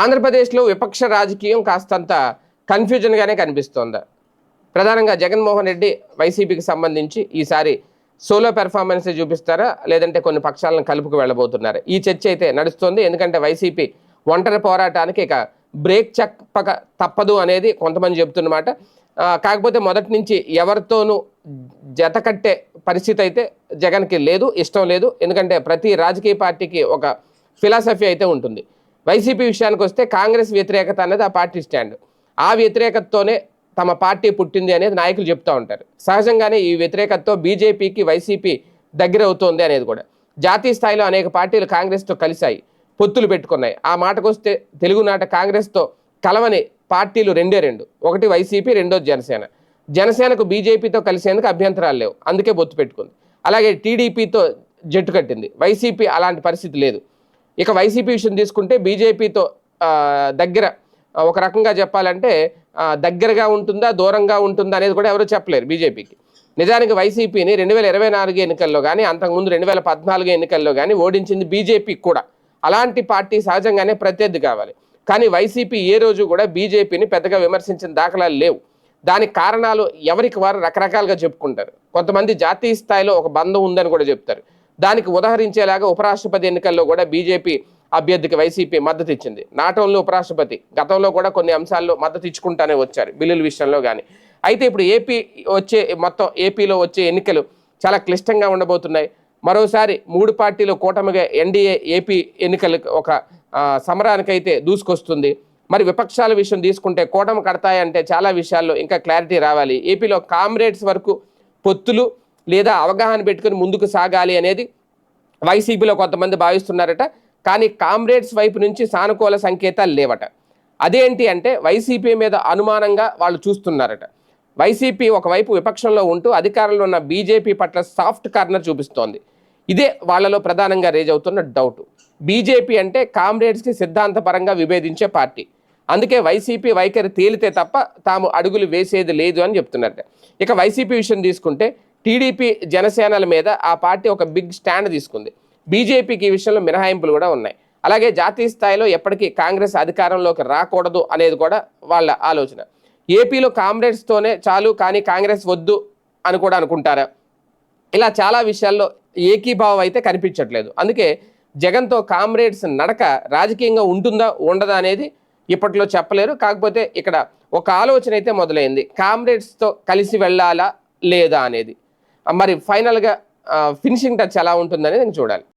ఆంధ్రప్రదేశ్లో విపక్ష రాజకీయం కాస్తంత కన్ఫ్యూజన్గానే కనిపిస్తోంది. ప్రధానంగా జగన్మోహన్ రెడ్డి వైసీపీకి సంబంధించి ఈసారి సోలో పెర్ఫార్మెన్స్ చూపిస్తారా? లేదంటే కొన్ని పక్షాలను కలుపుకు వెళ్ళబోతున్నారా? ఈ చర్చ అయితే నడుస్తోంది. ఎందుకంటే వైసీపీ ఒంటరి పోరాటానికి ఇక బ్రేక్ చెప్పక తప్పదు అనేది కొంతమంది చెబుతున్నమాట కాకపోతే మొదటి నుంచి ఎవరితోనూ జత కట్టే పరిస్థితి అయితే జగన్కి లేదు ఇష్టం లేదు. ఎందుకంటే ప్రతి రాజకీయ పార్టీకి ఒక ఫిలాసఫీ అయితే ఉంటుంది. వైసీపీ విషయానికి వస్తే కాంగ్రెస్ వ్యతిరేకత అనేది ఆ పార్టీ స్టాండ్. ఆ వ్యతిరేకతతోనే తమ పార్టీ పుట్టింది అనేది నాయకులు చెప్తూ ఉంటారు. సహజంగానే ఈ వ్యతిరేకతతో బీజేపీకి వైసీపీ దగ్గర అవుతోంది అనేది కూడా. జాతీయ స్థాయిలో అనేక పార్టీలు కాంగ్రెస్తో కలిశాయి. పొత్తులు పెట్టుకున్నాయి. ఆ మాటకొస్తే తెలుగునాట కాంగ్రెస్తో కలవని పార్టీలు రెండే రెండు. ఒకటి వైసీపీ రెండోది జనసేన. జనసేనకు బీజేపీతో కలిసేందుకు అభ్యంతరాలు లేవు. అందుకే బొత్తు పెట్టుకుంది. అలాగే టీడీపీతో జట్టు కట్టింది. వైసీపీ అలాంటి పరిస్థితి లేదు. ఇక వైసీపీ విషయం తీసుకుంటే బీజేపీతో దగ్గర ఒక రకంగా చెప్పాలంటే దగ్గరగా ఉంటుందా దూరంగా ఉంటుందా అనేది కూడా ఎవరు చెప్పలేరు బీజేపీకి. నిజానికి వైసీపీని రెండు వేల ఇరవై నాలుగు ఎన్నికల్లో కానీ అంతకుముందు రెండు వేల పద్నాలుగు ఎన్నికల్లో కానీ ఓడించింది బీజేపీ కూడా. అలాంటి పార్టీ సహజంగానే ప్రత్యర్థి కావాలి. కానీ వైసీపీ ఏ రోజు కూడా బీజేపీని పెద్దగా విమర్శించిన దాఖలాలు లేవు. దానికి కారణాలు ఎవరికి వారు రకరకాలుగా చెప్పుకుంటారు. కొంతమంది జాతీయ స్థాయిలో ఒక బంధం ఉందని కూడా చెప్తారు. దానికి ఉదహరించేలాగా ఉపరాష్ట్రపతి ఎన్నికల్లో కూడా బీజేపీ అభ్యర్థికి వైసీపీ మద్దతు ఇచ్చింది. నాట్ ఓన్లీ ఉపరాష్ట్రపతి గతంలో కూడా కొన్ని అంశాల్లో మద్దతు ఇచ్చుకుంటానే వచ్చారు బిల్లుల విషయంలో కానీ అయితే ఇప్పుడు ఏపీ వచ్చే మొత్తం ఏపీలో వచ్చే ఎన్నికలు చాలా క్లిష్టంగా ఉండబోతున్నాయి. మరోసారి మూడు పార్టీలు కూటమిగా ఎన్డీఏ ఏపీ ఎన్నికలకు ఒక సమరానికైతే దూసుకొస్తుంది. మరి విపక్షాల విషయం తీసుకుంటే కూటమి కడతాయంటే చాలా విషయాల్లో ఇంకా క్లారిటీ రావాలి. ఏపీలో కామ్రేడ్స్ వరకు పొత్తులు లేదా అవగాహన పెట్టుకుని ముందుకు సాగాలి అనేది వైసీపీలో కొంతమంది భావిస్తున్నారట. కానీ కామ్రేడ్స్ వైపు నుంచి సానుకూల సంకేతాలు లేవట. అదేంటి అంటే వైసీపీ మీద అనుమానంగా వాళ్ళు చూస్తున్నారట. వైసీపీ ఒకవైపు విపక్షంలో ఉంటూ అధికారంలో ఉన్న బీజేపీ పట్ల సాఫ్ట్ కార్నర్ చూపిస్తోంది. ఇదే వాళ్ళలో ప్రధానంగా రేజ్ అవుతున్న డౌట్. బీజేపీ అంటే కామ్రేడ్స్కి సిద్ధాంతపరంగా విభేదించే పార్టీ. అందుకే వైసీపీ వైఖరి తేలితే తప్ప తాము అడుగులు వేసేది లేదు అని చెప్తున్నారట. ఇక వైసీపీ విషయం తీసుకుంటే టీడీపీ జనసేనల మీద ఆ పార్టీ ఒక బిగ్ స్టాండ్ తీసుకుంది. బీజేపీకి ఈ విషయంలో మినహాయింపులు కూడా ఉన్నాయి. అలాగే జాతీయ స్థాయిలో ఎప్పటికీ కాంగ్రెస్ అధికారంలోకి రాకూడదు అనేది కూడా వాళ్ళ ఆలోచన. ఏపీలో కామ్రేడ్స్తోనే చాలు కానీ కాంగ్రెస్ వద్దు అని కూడా అనుకుంటారా? ఇలా చాలా విషయాల్లో ఏకీభావం అయితే కనిపించట్లేదు. అందుకే జగన్తో కామ్రేడ్స్ నడక రాజకీయంగా ఉంటుందా ఉండదా అనేది ఇప్పట్లో చెప్పలేరు. కాకపోతే ఇక్కడ ఒక ఆలోచన అయితే మొదలైంది. కామ్రేడ్స్తో కలిసి వెళ్ళాలా లేదా అనేది. మరి ఫైనల్గా ఫినిషింగ్ టచ్ ఎలా ఉంటుందనేది నేను చూడాలి.